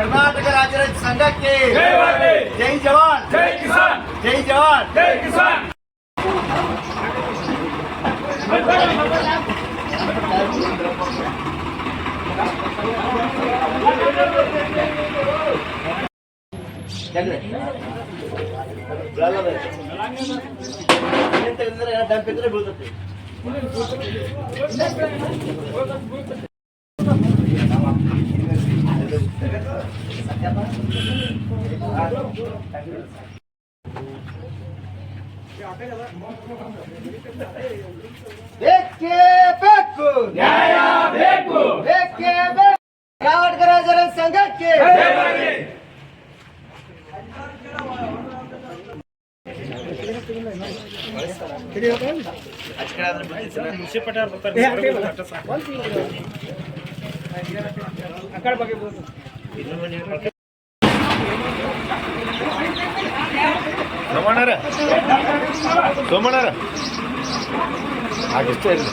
ಕರ್ನಾಟಕ ರಾಜ್ಯ ರೈತ ಸಂಘಕ್ಕೆ ಜಯವಾಗಲಿ ಜೈ ಜವಾನ್ ಜೈ ಕಿಸಾನ್ ಜೈ ಜವಾನ್ ಜೈ ಕಿಸಾನ್ ಜಗ್ರೆ. ಬೀಳಲ್ಲ. ಏನ್ ತೆಗೆದ್ರೆ ಡಂಪ್ ಇದ್ರೆ ಬೀಳ್ತೈತಿ ಬೇಕೇ ಬೇಕು. ನ್ಯಾಯ ಬೇಕು ಬೇಕೇ. ಬೇಕು ಕರ್ನಾಟಕ ಸಂಘಕ್ಕೆ. ರೈತ ಬಗ್ಗೆ ಸೋಮಣ್ಣರ. ಸೋಮಣ್ಣರ. ಹಾಗಿಷ್ಟೇ ಇರಲಿ.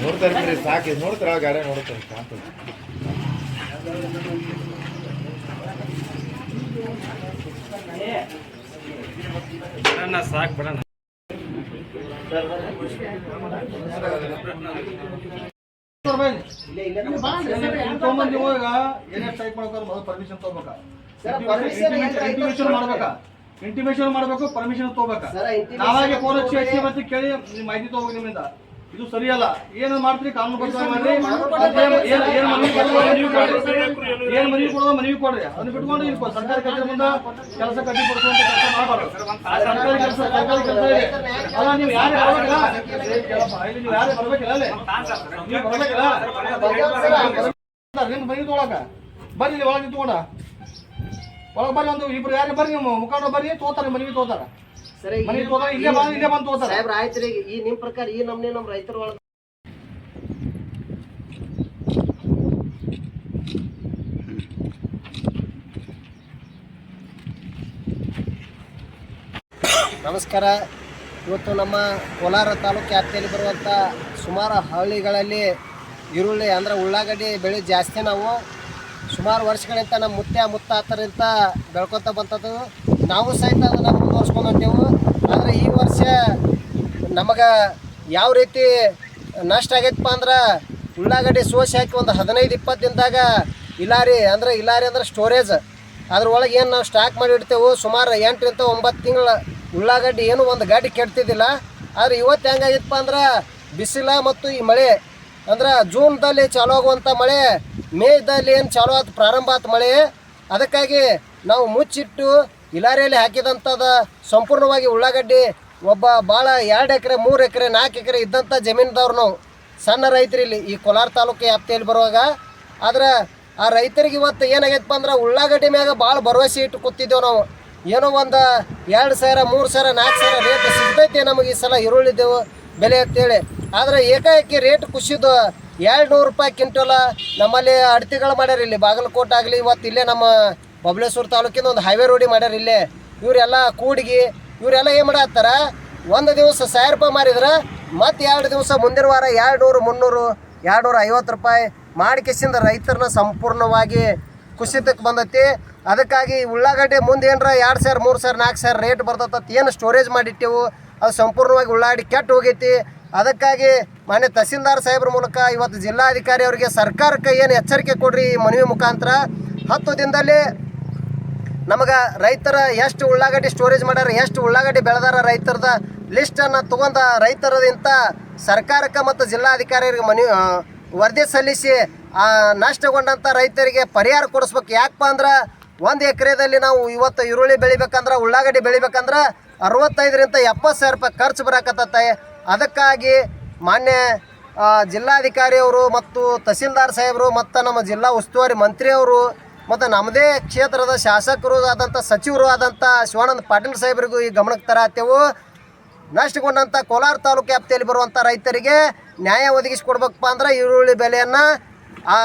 ನೋಡ್ತಾ ಇರ್ತೀರಿ ಸಾಕು. ನೋಡ್ತಾರ ಗಾರೆ ನೋಡ್ತಾರೆ ಸಾಕು ಸಾಕ್ ಬಿಡಣ. ತೊಗೊಂಬಂದ್ ನೀವು ಈಗ ಏನೇ ಟೈಪ್ ಮಾಡ್ಬೇಕು ಮೊದಲು ಪರ್ಮಿಷನ್ ತಗೋಬೇಕಾ? ಇಂಟಿಮೇಷನ್ ಮಾಡ್ಬೇಕಾ ಇಂಟಿಮೇಷನ್ ಮಾಡ್ಬೇಕು ಪರ್ಮಿಷನ್ ತಗೋಬೇಕಾ ನಾವಾಗೆ ಫೋನ್ ಹಚ್ಚಿ ಹಚ್ಚಿ ಮತ್ತೆ ಕೇಳಿ ಮಾಹಿತಿ ತಗೋಬೇಕು ನಿಮ್ಮಿಂದ. ಇದು ಸರಿಯಲ್ಲ. ಏನ ಮಾಡ್ತೀರಿ? ಕಾನೂನು ಬದ್ಧ ಮಾಡಿ ಏನ್ ಏನ್ ಮನವಿ ಕೊಡೋದು ಮನವಿ ಕೊಡ್ರಿ. ಸರ್. ಏನ್ ಮನವಿ ಕೊಡೋದು ಮನವಿ ಕೊಡ್ರಿ. ಅದನ್ನ ಬಿಟ್ಕೊಂಡು ಇಲ್ಲಿ ಸರ್ಕಾರಿ ಕೆಲಸ ಮುಂದ ಕೆಲಸ ಕಟ್ಟಿ ಕೊಡ್ತಾರೆ ಕೆಲಸ ಮಾಡಬಾರ್ದು. ಸರ್ಕಾರಿ ಕೆಲಸ ಸರ್ಕಾರಿ ಕೆಲಸ ಇದೆ. ಅಲ್ಲ ನೀವು ಯಾರು ಬರ್ಬೇಕಲ್ಲ? ಇಲ್ಲಿ ನೀವು ಯಾರು ಬರ್ಬೇಕಿಲ್ಲ ಅಲ್ಲೇ? ನೀವು ಬರ್ಬೇಕಿಲ್ಲ? ನಿಮ್ ಮನವಿ ತೊಗೊಳಕ ಬರ್ರಿ ಇಲ್ಲಿ ಒಳಗೆ ನಿಂತ್ಕೊಂಡ. ಒಳಗೆ ಬರ್ರಿ ಒಂದು ಇಬ್ರು ಯಾರು ಬರ್ರಿ ನೀವು ಮುಖಂಡ ಬರ್ರಿ ತೋತಾರ ಮನವಿ ತೋತಾರ. ಸರಿ ಮನೆಗೆ ತೋತಾರ ಇಲ್ಲೇ ಬಂದು ಇಲ್ಲೇ ಬಂದು ತೋತಾರ ಸಾಹೇಬ್ರ ಆಯ್ತು ರೀ ಈ ನಿಮ್ ಪ್ರಕಾರ ಈ ನಮ್ನೆ ನಮ್ ರೈತರ ಒಳಗ ನಮಸ್ಕಾರ. ಇವತ್ತು ನಮ್ಮ ಕೋಲಾರ ತಾಲೂಕು ವ್ಯಾಪ್ತಿಯಲ್ಲಿ ಬರುವಂಥ ಸುಮಾರು ಹಳ್ಳಿಗಳಲ್ಲಿ ಈರುಳ್ಳಿ ಅಂದ್ರೆ ಉಳ್ಳಾಗಡ್ಡಿ ಬೆಳೆ ಜಾಸ್ತಿ ನಾವು ಸುಮಾರು ವರ್ಷಗಳಿಂದ ನಮ್ಮ ಮುತ್ಯ ಮುತ್ತಾತರಿಂದ ಬೆಳ್ಕೊತ ಬಂತದ್ದು ನಾವು ಸಹಿತ ಅದನ್ನು ಮುಂದುವರ್ಸ್ಕೊಂಡು ಹೊಂಟೇವು ಆದರೆ ಈ ವರ್ಷ ನಮಗೆ ಯಾವ ರೀತಿ ನಷ್ಟ ಆಗೈತಪ್ಪ ಅಂದ್ರೆ ಉಳ್ಳಾಗಡ್ಡಿ ಸೋಸಿ ಹಾಕಿ ಒಂದು ಹದಿನೈದು, ಇಪ್ಪತ್ತು ದಿನದಾಗ ಇಲಾರಿ, ಅಂದ್ರೆ ಇಲಾರಿ ಅಂದ್ರೆ ಸ್ಟೋರೇಜ್ ಅದ್ರೊಳಗೆ ಏನು ನಾವು ಸ್ಟಾಕ್ ಮಾಡಿ ಇಡ್ತೇವೆ. ಸುಮಾರು ಎಂಟರಿಂದ ಒಂಬತ್ತು ತಿಂಗಳ ಉಳ್ಳಾಗಡ್ಡಿ ಏನು ಒಂದು ಗಾಡಿ ಕೆಡ್ತಿದ್ದಿಲ್ಲ. ಆದರೆ ಇವತ್ತು ಹೆಂಗಾಗಿತ್ತಪ್ಪ ಅಂದ್ರೆ ಬಿಸಿಲ ಮತ್ತು ಈ ಮಳೆ ಅಂದ್ರೆ ಜೂನ್ದಲ್ಲಿ ಚಾಲು ಆಗುವಂಥ ಮಳೆ, ಮೇದಲ್ಲಿ ಏನು ಚಾಲು ಆದ ಪ್ರಾರಂಭ ಆದ ಮಳೆ, ಅದಕ್ಕಾಗಿ ನಾವು ಮುಚ್ಚಿಟ್ಟು ಇಲಾರಿಯಲ್ಲಿ ಹಾಕಿದಂಥದ ಸಂಪೂರ್ಣವಾಗಿ ಉಳ್ಳಾಗಡ್ಡಿ ಒಬ್ಬ ಭಾಳ ಎರಡು ಎಕರೆ, ಮೂರು ಎಕರೆ, ನಾಲ್ಕು ಎಕರೆ ಇದ್ದಂಥ ಜಮೀನ್ದವ್ರು ನಾವು. ಸಣ್ಣ ರೈತರು ಇಲ್ಲಿ ಈ ಕೋಲಾರ ತಾಲೂಕು ವ್ಯಾಪ್ತಿಯಲ್ಲಿ ಬರುವಾಗ. ಆದ್ರೆ ಆ ರೈತರಿಗೆ ಇವತ್ತು ಏನಾಗೈತಪ್ಪ ಅಂದ್ರೆ ಉಳ್ಳಾಗಡ್ಡಿ ಮ್ಯಾಗ ಭಾಳ ಭರವಸೆ ಇಟ್ಟು ಕೂತಿದ್ದೇವೆ ನಾವು. ಏನೋ ಒಂದು ಎರಡು ಸಾವಿರ, ಮೂರು ಸಾವಿರ, ನಾಲ್ಕು ಸಾವಿರ ರೇಟ್ ಸಿಗ್ತೈತೆ ನಮಗೆ ಈ ಸಲ ಈರುಳ್ಳಿದ್ದೆವು ಬೆಲೆ ಅಂತೇಳಿ. ಆದರೆ ಏಕಾಏಕಿ ರೇಟ್ ಕುಸಿದ ಎರಡು ನೂರು ರೂಪಾಯಿ ಕ್ವಿಂಟಲ ನಮ್ಮಲ್ಲಿ ಅಡತಿಗಳು ಮಾಡ್ಯಾರ ಇಲ್ಲಿ. ಬಾಗಲಕೋಟೆ ಆಗಲಿ, ಇವತ್ತು ಇಲ್ಲೇ ನಮ್ಮ ಬಬಲೇಶ್ವರ ತಾಲೂಕಿನ ಒಂದು ಹೈವೇ ರೋಡಿ ಮಾಡ್ಯಾರ ಇಲ್ಲೇ. ಇವರೆಲ್ಲ ಕೂಡಿಗಿ, ಇವರೆಲ್ಲ ಏನು ಮಾಡತ್ತಾರ? ಒಂದು ದಿವಸ ಸಾವಿರ ರೂಪಾಯಿ ಮಾರಿದ್ರೆ ಮತ್ತೆ ಎರಡು ದಿವಸ ಮುಂದಿನ ವಾರ ಎರಡು ನೂರು ಮುನ್ನೂರು ಎರಡು ನೂರ ಐವತ್ತು ರೂಪಾಯಿ ಮಾಡಿಕೆಸಿಂದ ರೈತರನ್ನ ಸಂಪೂರ್ಣವಾಗಿ ಕುಸಿತಕ್ಕೆ ಬಂದೈತಿ. ಅದಕ್ಕಾಗಿ ಉಳ್ಳಾಗಡ್ಡೆ ಮುಂದೆ ಏನರ ಎರಡು ಸಾವಿರ, ಮೂರು ಸಾವಿರ, ನಾಲ್ಕು ಸಾವಿರ ರೇಟ್ ಬರ್ತತ್ತ ಏನು ಸ್ಟೋರೇಜ್ ಮಾಡಿಟ್ಟೆವು, ಅದು ಸಂಪೂರ್ಣವಾಗಿ ಉಳ್ಳಾಗಡ್ಡಿ ಕೆಟ್ಟು ಹೋಗೈತಿ. ಅದಕ್ಕಾಗಿ ಮಾನ್ಯ ತಹಸೀಲ್ದಾರ್ ಸಾಹೇಬ್ರ ಮೂಲಕ ಇವತ್ತು ಜಿಲ್ಲಾಧಿಕಾರಿ ಅವರಿಗೆ ಸರ್ಕಾರಕ್ಕೆ ಏನು ಎಚ್ಚರಿಕೆ ಕೊಡ್ರಿ ಈ ಮನವಿ ಮುಖಾಂತರ. ಹತ್ತು ದಿನದಲ್ಲಿ ನಮಗೆ ರೈತರ ಎಷ್ಟು ಉಳ್ಳಾಗಡ್ಡಿ ಸ್ಟೋರೇಜ್ ಮಾಡ್ಯಾರ, ಎಷ್ಟು ಉಳ್ಳಾಗಡ್ಡಿ ಬೆಳೆದಾರ ರೈತರದ ಲಿಸ್ಟನ್ನು ತಗೊಂಡ ರೈತರದಿಂತ ಸರ್ಕಾರಕ್ಕೆ ಮತ್ತು ಜಿಲ್ಲಾಧಿಕಾರಿಗಳಿಗೆ ಮನವಿ ವರದಿ ಸಲ್ಲಿಸಿ, ಆ ನಷ್ಟಗೊಂಡಂಥ ರೈತರಿಗೆ ಪರಿಹಾರ ಕೊಡಿಸ್ಬೇಕು. ಯಾಕಪ್ಪ ಅಂದ್ರೆ ಒಂದು ಎಕರೆದಲ್ಲಿ ನಾವು ಇವತ್ತು ಈರುಳ್ಳಿ ಬೆಳಿಬೇಕಂದ್ರೆ, ಉಳ್ಳಾಗಡ್ಡಿ ಬೆಳಿಬೇಕಂದ್ರೆ ಅರವತ್ತೈದರಿಂದ ಎಪ್ಪತ್ತು ಸಾವಿರ ರೂಪಾಯಿ ಖರ್ಚು ಬರಾಕತ್ತತ್ತೆ ಅದಕ್ಕಾಗಿ ಮಾನ್ಯ ಜಿಲ್ಲಾಧಿಕಾರಿಯವರು ಮತ್ತು ತಹಸೀಲ್ದಾರ್ ಸಾಹೇಬರು ಮತ್ತು ನಮ್ಮ ಜಿಲ್ಲಾ ಉಸ್ತುವಾರಿ ಮಂತ್ರಿಯವರು ಮತ್ತು ನಮ್ಮದೇ ಕ್ಷೇತ್ರದ ಶಾಸಕರು ಆದಂಥ ಸಚಿವರು ಆದಂಥ ಶಿವಾನಂದ ಪಾಟೀಲ್ ಸಾಹೇಬರಿಗೂ ಈ ಗಮನಕ್ಕೆ ತರತ್ತೇವು ನಷ್ಟಗೊಂಡಂಥ ಕೋಲಾರ ತಾಲೂಕು ವ್ಯಾಪ್ತಿಯಲ್ಲಿ ಬರುವಂಥ ರೈತರಿಗೆ ನ್ಯಾಯ ಒದಗಿಸಿಕೊಡ್ಬೇಕಪ್ಪ ಅಂದ್ರೆ ಈರುಳ್ಳಿ ಬೆಲೆಯನ್ನು, ಆ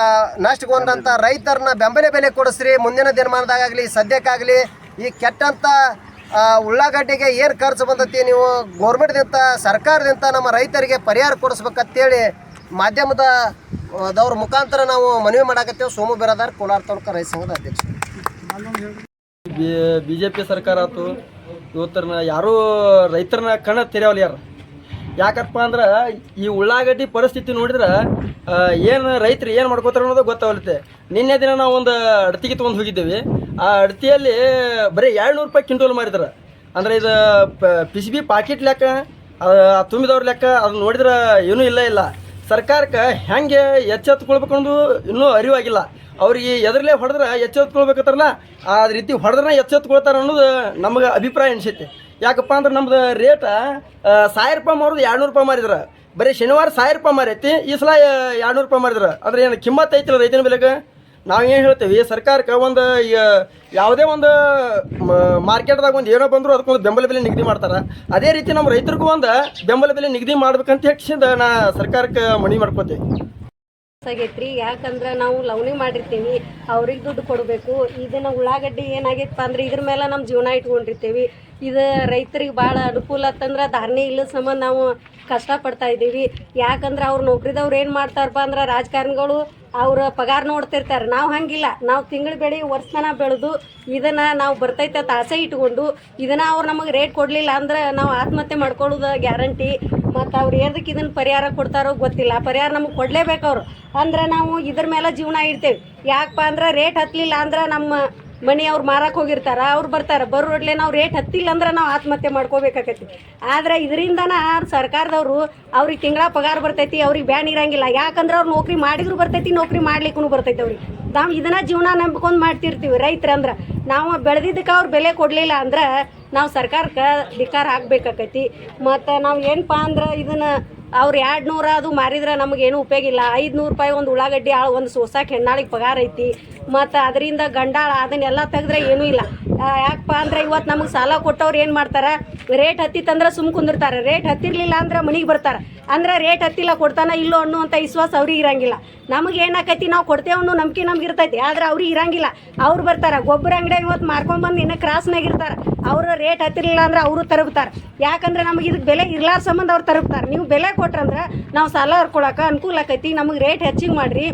ನಷ್ಟಗೊಂಡಂಥ ರೈತರನ್ನ ಬೆಂಬಲ ಬೆಲೆ ಕೊಡಿಸ್ರಿ. ಮುಂದಿನ ದಿನಮಾನದಾಗಲಿ ಸದ್ಯಕ್ಕಾಗಲಿ ಈ ಕೆಟ್ಟಂಥ ಉಳ್ಳಾಗಡ್ಡಿಗೆ ಏನು ಖರ್ಚು ಬಂದತಿ ನೀವು ಗೌರ್ಮೆಂಟ್ದಿಂದ ಸರ್ಕಾರದಿಂದ ನಮ್ಮ ರೈತರಿಗೆ ಪರಿಹಾರ ಕೊಡಿಸ್ಬೇಕಂತೇಳಿ ಮಾಧ್ಯಮದ, ದವ್ರ ಮುಖಾಂತರ ನಾವು ಮನವಿ ಮಾಡಾಕತ್ತೇವೆ. ಸೋಮು ಬಿರಾದಾರ್, ಕೋಲಾರ ತಾಲೂಕು ರೈತ ಸಂಘದ ಅಧ್ಯಕ್ಷ ಬಿ ಜೆ ಪಿ ಸರ್ಕಾರ ಆಯ್ತು ಇವತ್ತರನ್ನ ಯಾರೂ ರೈತರನ್ನ ಕಣ್ಣ ತೆರೆಯವಲ್ಯಾರ ಯಾಕಪ್ಪ ಅಂದ್ರೆ ಈ ಉಳ್ಳಾಗಡ್ಡಿ ಪರಿಸ್ಥಿತಿ ನೋಡಿದ್ರೆ ಏನು ರೈತರು ಏನು ಮಾಡ್ಕೋತಾರೆ ಅನ್ನೋದು ಗೊತ್ತಾಗತ್ತೆ. ನಿನ್ನೆ ದಿನ ನಾವು ಒಂದು ಅಡ್ತಿಗೆ ತೊಗೊಂಡು ಹೋಗಿದ್ದೇವೆ. ಆ ಅಡ್ತಿಯಲ್ಲಿ ಬರೀ ಏಳ್ನೂರು ರೂಪಾಯಿ ಕಿಂಟೋಲ್ ಮಾರಿದ್ರು. ಅಂದ್ರೆ ಇದು ಪಿಸಿ ಬಿ ಪಾಕೆಟ್ ಲೆಕ್ಕ ತುಂಬಿದವ್ರ ಲೆಕ್ಕ ಅದು ನೋಡಿದ್ರೆ ಏನೂ ಇಲ್ಲ ಇಲ್ಲ. ಸರ್ಕಾರಕ್ಕೆ ಹೆಂಗೆ ಎಚ್ಚೆತ್ಕೊಳ್ಬೇಕು ಅನ್ನೋದು ಇನ್ನೂ ಅರಿವಾಗಿಲ್ಲ. ಅವ್ರಿಗೆ ಎದರಲ್ಲೇ ಹೊಡೆದ್ರೆ ಎಚ್ಚೆತ್ಕೊಳ್ಬೇಕತ್ತಾರಲ್ಲ ಆ ರೀತಿ ಹೊಡೆದ್ರೆ ಎಚ್ಚೆತ್ಕೊಳ್ತಾರೆ ಅನ್ನೋದು ನಮಗೆ ಅಭಿಪ್ರಾಯ ಅನಿಸೈತೆ ಯಾಕಪ್ಪ ಅಂದ್ರೆ ನಮ್ದು ರೇಟ ಸಾವಿರ ರೂಪಾಯಿ ಮಾರೋದು ಎರಡುನೂರು ರೂಪಾಯಿ ಮಾರಿದ್ರ. ಬರೀ ಶನಿವಾರ ಸಾವಿರ ರೂಪಾಯಿ ಮಾರೈತಿ, ಈ ಸಲ ಎರಡ್ನೂರು ರೂಪಾಯಿ ಮಾರಿದ್ರ. ಅಂದ್ರೆ ಏನು ಕಿಮ್ಮತ್ ಐತಿಲ್ಲ ರೈತನ ಬೆಲೆಗೆ? ನಾವು ಏನು ಹೇಳ್ತೇವೆ ಸರ್ಕಾರಕ್ಕೆ ಒಂದು ಯಾವುದೇ ಒಂದು ಮಾರ್ಕೆಟ್ದಾಗ ಒಂದು ಏನೋ ಬಂದರೂ ಅದಕ್ಕೊಂದು ಬೆಂಬಲ ಬೆಲೆ ನಿಗದಿ ಮಾಡ್ತಾರೆ. ಅದೇ ರೀತಿ ನಮ್ಮ ರೈತರಿಗೂ ಒಂದು ಬೆಂಬಲ ಬೆಲೆ ನಿಗದಿ ಮಾಡ್ಬೇಕಂತ ಹೆಚ್ಚಿಂದ ನಾ ಸರ್ಕಾರಕ್ಕೆ ಮನವಿ ಮಾಡ್ಕೋತೀವಿ. ಆಗೈತ್ರಿ ಯಾಕಂದ್ರೆ ನಾವು ಲವಣಿ ಮಾಡಿರ್ತೀವಿ, ಅವ್ರಿಗೆ ದುಡ್ಡು ಕೊಡಬೇಕು ಇದನ್ನ ಉಳ್ಳಾಗಡ್ಡಿ ಏನಾಗೈತಪ್ಪ ಅಂದ್ರೆ ಇದ್ರ ಮೇಲೆ ನಮ್ಮ ಜೀವನ ಇಟ್ಕೊಂಡಿರ್ತೀವಿ. ಇದು ರೈತರಿಗೆ ಭಾಳ ಅನುಕೂಲ ಆತಂದ್ರೆ ಧಾರಣೆ ಇಲ್ಲದ ಸಂಬಂಧ ನಾವು ಕಷ್ಟಪಡ್ತಾ ಇದ್ದೀವಿ. ಯಾಕಂದ್ರೆ ಅವ್ರು ನೌಕರಿದವ್ರು ಏನು ಮಾಡ್ತಾರಪ್ಪ ಅಂದ್ರೆ ರಾಜಕಾರಣಿಗಳು ಅವ್ರ ಪಗಾರ ನೋಡ್ತಿರ್ತಾರೆ. ನಾವು ಹಂಗಿಲ್ಲ. ನಾವು ತಿಂಗಳು ಬೆಳೆ ವರ್ಷನ ಬೆಳೆದು ಇದನ್ನು ನಾವು ಬರ್ತೈತೆ ಅಂತ ಇಟ್ಕೊಂಡು ಇದನ್ನು ಅವ್ರು ನಮಗೆ ರೇಟ್ ಕೊಡಲಿಲ್ಲ ಅಂದ್ರೆ ನಾವು ಆತ್ಮಹತ್ಯೆ ಮಾಡ್ಕೊಳ್ಳೋದು ಗ್ಯಾರಂಟಿ. ಮತ್ತು ಅವ್ರು ಏನಕ್ಕೆ ಇದನ್ನು ಪರಿಹಾರ ಕೊಡ್ತಾರೋ ಗೊತ್ತಿಲ್ಲ. ಪರಿಹಾರ ನಮಗೆ ಕೊಡಲೇಬೇಕು ಅವರು. ಅಂದ್ರೆ ನಾವು ಇದ್ರ ಮೇಲೆ ಜೀವನ ಇಡ್ತೇವೆ. ಯಾಕಪ್ಪ ಅಂದ್ರೆ ರೇಟ್ ಹತ್ತಲಿಲ್ಲ ಅಂದ್ರೆ ನಮ್ಮ ಮನೆ ಅವ್ರು ಮಾರಕ್ಕೆ ಹೋಗಿರ್ತಾರ, ಅವ್ರು ಬರ್ತಾರೆ. ಬರೋಡ್ಲೆ ನಾವು ರೇಟ್ ಹತ್ತಿಲ್ಲ ಅಂದ್ರೆ ನಾವು ಆತ್ಮಹತ್ಯೆ ಮಾಡ್ಕೋಬೇಕಾಕತಿ ಆದ್ರೆ ಇದರಿಂದನ ಸರ್ಕಾರದವರು ಅವ್ರಿಗೆ ತಿಂಗಳ ಪಗಾರ ಬರ್ತೈತಿ, ಅವ್ರಿಗೆ ಬ್ಯಾನ್ ಇರಂಗಿಲ್ಲ. ಯಾಕಂದ್ರೆ ಅವ್ರು ನೌಕರಿ ಮಾಡಿದ್ರು ಬರ್ತೈತಿ, ನೌಕರಿ ಮಾಡ್ಲಿಕ್ಕೂ ಬರ್ತೈತಿ ಅವ್ರಿಗೆ. ನಾವು ಇದನ್ನ ಜೀವನ ನಂಬ್ಕೊಂಡು ಮಾಡ್ತಿರ್ತೀವಿ ರೈತರಂದ್ರೆ. ನಾವು ಬೆಳೆದಿದ್ದಕ್ಕೆ ಅವ್ರು ಬೆಲೆ ಕೊಡಲಿಲ್ಲ ಅಂದ್ರೆ ನಾವು ಸರ್ಕಾರಕ್ಕೆ ಧಿಕ್ಕಾರ ಹಾಕ್ಬೇಕಾಕೈತಿ. ಮತ್ತು ನಾವು ಏನಪ್ಪ ಅಂದ್ರೆ ಇದನ್ನು ಅವ್ರು ಎರಡು ನೂರ ಅದು ಮಾರಿದ್ರೆ ನಮಗೇನು ಉಪಯೋಗ ಇಲ್ಲ. ಐದುನೂರು ರೂಪಾಯಿ ಒಂದು ಉಳ್ಳಾಗಡ್ಡಿ ಆಳು ಒಂದು ಸೋಸಾಕ ಹೆಣ್ಣಾಳಿಗೆ ಪಗಾರ ಐತಿ. ಮತ್ತು ಅದರಿಂದ ಗಂಡಾಳ ಅದನ್ನೆಲ್ಲ ತೆಗೆದ್ರೆ ಏನೂ ಇಲ್ಲ. ಯಾಕಪ್ಪ ಅಂದ್ರೆ ಇವತ್ತು ನಮಗೆ ಸಾಲ ಕೊಟ್ಟವ್ರು ಏನು ಮಾಡ್ತಾರೆ? ರೇಟ್ ಹತ್ತಿತ್ತಂದ್ರೆ ಸುಮ್ ಕುಂದಿರ್ತಾರೆ. ರೇಟ್ ಹತ್ತಿರಲಿಲ್ಲ ಅಂದ್ರೆ ಮನೆಗೆ ಬರ್ತಾರೆ. ಅಂದ್ರೆ ರೇಟ್ ಹತ್ತಿಲ್ಲ ಕೊಡ್ತಾನ ಇಲ್ಲೋ ಅನ್ನುವಂಥ ವಿಶ್ವಾಸ ಅವ್ರಿಗೆ ಇರಂಗಿಲ್ಲ. ನಮಗೆ ಏನಾಕೈತಿ ನಾವು ಕೊಡ್ತೇವೆ ಅನ್ನೋ ನಂಬಿಕೆ ನಮ್ಗೆ ಇರ್ತೈತಿ. ಆದ್ರೆ ಅವ್ರಿಗೆ ಇರಂಗಿಲ್ಲ. ಅವ್ರು ಬರ್ತಾರೆ. ಗೊಬ್ಬರ ಅಂಗಡಿಯಾಗ ಇವತ್ತು ಮಾರ್ಕೊಂಬಂದು ಇನ್ನೂ ಕ್ರಾಸ್ನಾಗ ಇರ್ತಾರೆ. ಅವ್ರ ರೇಟ್ ಹತ್ತಿರಲಿಲ್ಲ ಅಂದ್ರೆ ಅವರು ತರಗ್ತಾರೆ ಯಾಕಂದ್ರೆ ನಮಗೆ ಇದಕ್ಕೆ ಬೆಲೆ ಇರ್ಲಾರ ಸಂಬಂಧ ಅವ್ರು ತರಗ್ತಾರೆ ನೀವು ಬೆಲೆ ಕೊಟ್ರಂದ್ರೆ ನಾವು ಸಾಲ ಹರ್ಕೊಳಕ್ಕೆ ಅನುಕೂಲ ಆಕೈತಿ. ನಮಗೆ ರೇಟ್ ಹೆಚ್ಚಿಗೆ ಮಾಡಿರಿ.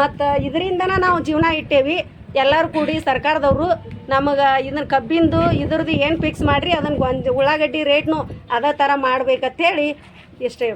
ಮತ್ತು ಇದರಿಂದನೇ ನಾವು ಜೀವನ ಇಟ್ಟೇವಿ. ಎಲ್ಲರೂ ಕೂಡಿ ಸರ್ಕಾರದವರು ನಮಗೆ ಇದನ್ನ ಕಬ್ಬಿಂದು ಇದ್ರದ್ದು ಏನು ಫಿಕ್ಸ್ ಮಾಡಿರಿ ಅದನ್ನು ಉಳ್ಳಾಗಡ್ಡಿ ರೇಟ್ನು ಅದೇ ಥರ ಮಾಡ್ಬೇಕಂತೇಳಿ ಇಷ್ಟೇ